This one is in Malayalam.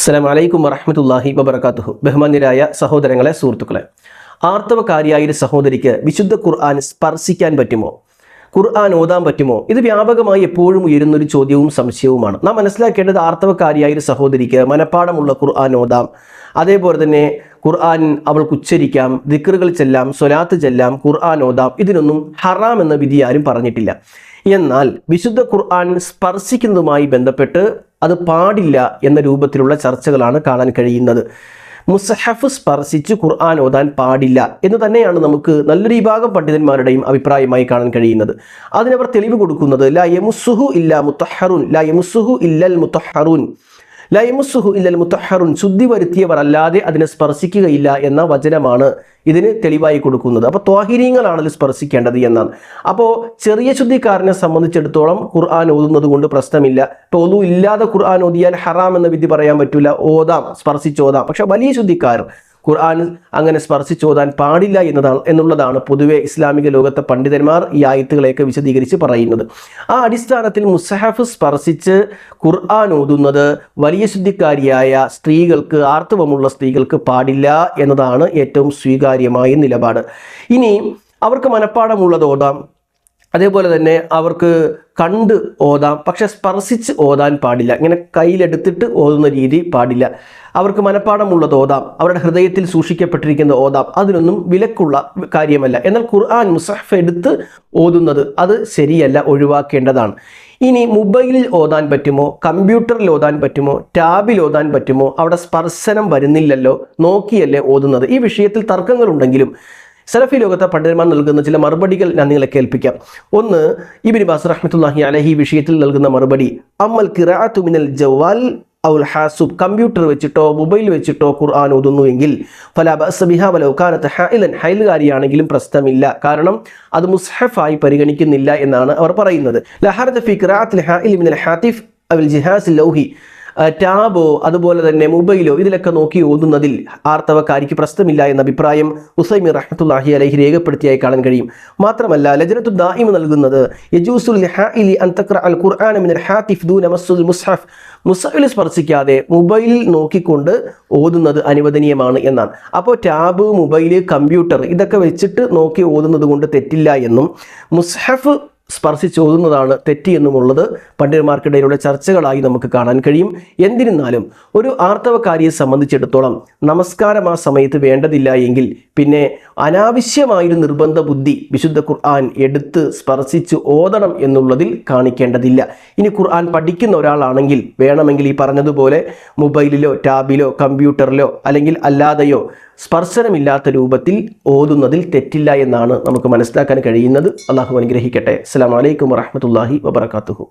അസ്സലാം വലൈക്കും വറഹമത്തല്ലാഹി വബർക്കാത്തുഹു ബഹുമാന്യരായ സഹോദരങ്ങളെ സുഹൃത്തുക്കളെ. ആർത്തവകാരിയായ ഒരു സഹോദരിക്ക് വിശുദ്ധ ഖുർആൻ സ്പർശിക്കാൻ പറ്റുമോ? ഖുർആൻ ഓതാൻ പറ്റുമോ? ഇത് വ്യാപകമായി എപ്പോഴും ഉയരുന്നൊരു ചോദ്യവും സംശയവുമാണ്. നാം മനസ്സിലാക്കേണ്ടത് ആർത്തവക്കാരിയായ ഒരു സഹോദരിക്ക് മനഃപ്പാടമുള്ള ഖുർആൻ ഓതാം. അതേപോലെ തന്നെ ഖുർആൻ അവൾക്ക് ഉച്ചരിക്കാം ദിക്കറുകൾ ചെല്ലാം സ്വലാത്ത് ചെല്ലാം ഖുർആൻ ഓതാം. ഇതിനൊന്നും ഹറാം എന്ന വിധി ആരും പറഞ്ഞിട്ടില്ല. എന്നാൽ വിശുദ്ധ ഖുർആൻ സ്പർശിക്കുന്നതുമായി ബന്ധപ്പെട്ട് അത് പാടില്ല എന്ന രൂപത്തിലുള്ള ചർച്ചകളാണ് കാണാൻ കഴിയുന്നത്. മുസഹഫ് സ്പർശിച്ച് ഖുർആൻ ഓതാൻ പാടില്ല എന്ന് തന്നെയാണ് നമുക്ക് നല്ലൊരു വിഭാഗം പണ്ഡിതന്മാരുടെയും അഭിപ്രായമായി കാണാൻ കഴിയുന്നത്. അതിനവർ തെളിവ് കൊടുക്കുന്നത് ലാ യമുസുഹു ഇല്ല മുത്തഹറുൻ ലാ യമുസുഹു ഇല്ലൽ മുത്തഹറുൻ. ലൈമുസുഹു ഇല്ലൽ മുത്തഹറുൻ ശുദ്ധി വരുത്തിയവർ അല്ലാതെ അതിനെ സ്പർശിക്കുകയില്ല എന്ന വചനമാണ് ഇതിന് തെളിവായി കൊടുക്കുന്നത്. അപ്പോൾ ത്വാഹിരീങ്ങളാണല്ലോ സ്പർശിക്കേണ്ടത് എന്നാണ്. അപ്പോൾ ചെറിയ ശുദ്ധിക്കാരനെ സംബന്ധിച്ചിടത്തോളം ഖുർആൻ ഓതുന്നത് കൊണ്ട് പ്രശ്നമില്ല. ടോലു ഇല്ലാതെ ഖുർആൻ ഓതിയാൽ ഹറാം എന്ന വിധി പറയാൻ പറ്റില്ല. ഓതാം സ്പർശിച്ചോതാം പക്ഷെ വലിയ ശുദ്ധിക്കാരൻ ഖുർആൻ അങ്ങനെ സ്പർശിച്ചോതാൻ പാടില്ല എന്നതാണ് എന്നുള്ളതാണ് പൊതുവെ ഇസ്ലാമിക ലോകത്തെ പണ്ഡിതന്മാർ ഈ ആയത്തുകളെയൊക്കെ വിശദീകരിച്ച് പറയുന്നത്. ആ അടിസ്ഥാനത്തിൽ മുസഹഫ് സ്പർശിച്ച് ഖുർആൻ ഓതുന്നത് വലിയ ശുദ്ധിക്കാരിയായ സ്ത്രീകൾക്ക് ആർത്തവമുള്ള സ്ത്രീകൾക്ക് പാടില്ല എന്നതാണ് ഏറ്റവും സ്വീകാര്യമായ നിലപാട്. ഇനി അവർക്ക് മനഃപ്പാടമുള്ളത് ഓതാം. അതേപോലെ തന്നെ അവർക്ക് കണ്ട് ഓതാം പക്ഷെ സ്പർശിച്ച് ഓതാൻ പാടില്ല. ഇങ്ങനെ കയ്യിലെടുത്തിട്ട് ഓതുന്ന രീതി പാടില്ല. അവർക്ക് മനഃപ്പാടമുള്ളത് ഓതാം അവരുടെ ഹൃദയത്തിൽ സൂക്ഷിക്കപ്പെട്ടിരിക്കുന്ന ഓതാം അതിനൊന്നും വിലക്കുള്ള കാര്യമല്ല. എന്നാൽ ഖുർആൻ മുസഹഫ് എടുത്ത് ഓതുന്നത് അത് ശരിയല്ല ഒഴിവാക്കേണ്ടതാണ്. ഇനി മൊബൈലിൽ ഓതാൻ പറ്റുമോ? കമ്പ്യൂട്ടറിൽ ഓതാൻ പറ്റുമോ? ടാബിൽ ഓതാൻ പറ്റുമോ? അവിടെ സ്പർശനം വരുന്നില്ലല്ലോ നോക്കിയല്ലേ ഓതുന്നത്. ഈ വിഷയത്തിൽ തർക്കങ്ങളുണ്ടെങ്കിലും സലഫി ലോകത്തെ പണ്ഡിതന്മാർ നൽകുന്ന ചില മറുപടികൾ ഞാൻ നിങ്ങളെ കേൾപ്പിക്കാം. ഒന്ന് ഇബിൻ ബാസ് റഹ്മത്തുല്ലാഹി അലഹി വിഷയത്തിൽ നൽകുന്ന മറുപടി അമ്മൽ കിറാത്തു മിനൽ ജവാൽ ഔൽ ഹാസുബ്. കമ്പ്യൂട്ടർ വെച്ചിട്ടോ മൊബൈൽ വെച്ചിട്ടോ ഖുർആൻ ഓതുന്നുവെങ്കിൽ എങ്കിൽ വലൗക്കാനത്ത് ഹൈലൻ ഹൈലുകാരിയാണെങ്കിലും പ്രശ്നമില്ല. കാരണം അത് മുസ്ഹഫായി പരിഗണിക്കുന്നില്ല എന്നാണ് അവർ പറയുന്നത്. ലഹറത്ത് ഫി ഖിറാത്തിൽ ഹാഇൽ മിനൽ ഹാത്തിഫ് അവൽ ജിഹാസ് ലൗഹി. ടാബോ അതുപോലെ തന്നെ മൊബൈലോ ഇതിലൊക്കെ നോക്കി ഓതുന്നതിൽ ആർത്തവക്കാരിക്ക് പ്രശ്നമില്ല എന്ന അഭിപ്രായം ഉസൈമി റഹ്മത്തുല്ലാഹി അലഹി രേഖപ്പെടുത്തിയായി കാണാൻ കഴിയും. മാത്രമല്ല ലജനത്തു ദായിമ നൽകുന്നത് മുസ്ഹഫ്. മുസഫിൽ സ്പർശിക്കാതെ മൊബൈലിൽ നോക്കിക്കൊണ്ട് ഓതുന്നത് അനുവദനീയമാണ് എന്നാണ്. അപ്പോൾ ടാബ് മൊബൈൽ കമ്പ്യൂട്ടർ ഇതൊക്കെ വെച്ചിട്ട് നോക്കി ഓതുന്നത് കൊണ്ട് തെറ്റില്ല എന്നും മുസ്ഹഫ് സ്പർശിച്ചോതുന്നതാണ് തെറ്റി എന്നുമുള്ളത് പണ്ഡിതന്മാർക്കിടയിലുള്ള ചർച്ചകളായി നമുക്ക് കാണാൻ കഴിയും. എന്നിരുന്നാലും ഒരു ആർത്തവക്കാരിയെ സംബന്ധിച്ചിടത്തോളം നമസ്കാരം ആ സമയത്ത് വേണ്ടതില്ല എങ്കിൽ പിന്നെ അനാവശ്യമായൊരു നിർബന്ധ ബുദ്ധി വിശുദ്ധ ഖുർആൻ എടുത്ത് സ്പർശിച്ച് ഓതണം എന്നുള്ളതിൽ കാണിക്കേണ്ടതില്ല. ഇനി ഖുർആൻ പഠിക്കുന്ന ഒരാളാണെങ്കിൽ വേണമെങ്കിൽ ഈ പറഞ്ഞതുപോലെ മൊബൈലിലോ ടാബിലോ കമ്പ്യൂട്ടറിലോ അല്ലെങ്കിൽ അല്ലാതെയോ സ്പർശനമില്ലാത്ത രൂപത്തിൽ ഓതുന്നതിൽ തെറ്റില്ല എന്നാണ് നമുക്ക് മനസ്സിലാക്കാൻ കഴിയുന്നത്. അള്ളാഹു അനുഗ്രഹിക്കട്ടെ. അസ്സാം വലൈക്കും വറഹമത്തല്ലാഹി വബർക്കാത്തുഹു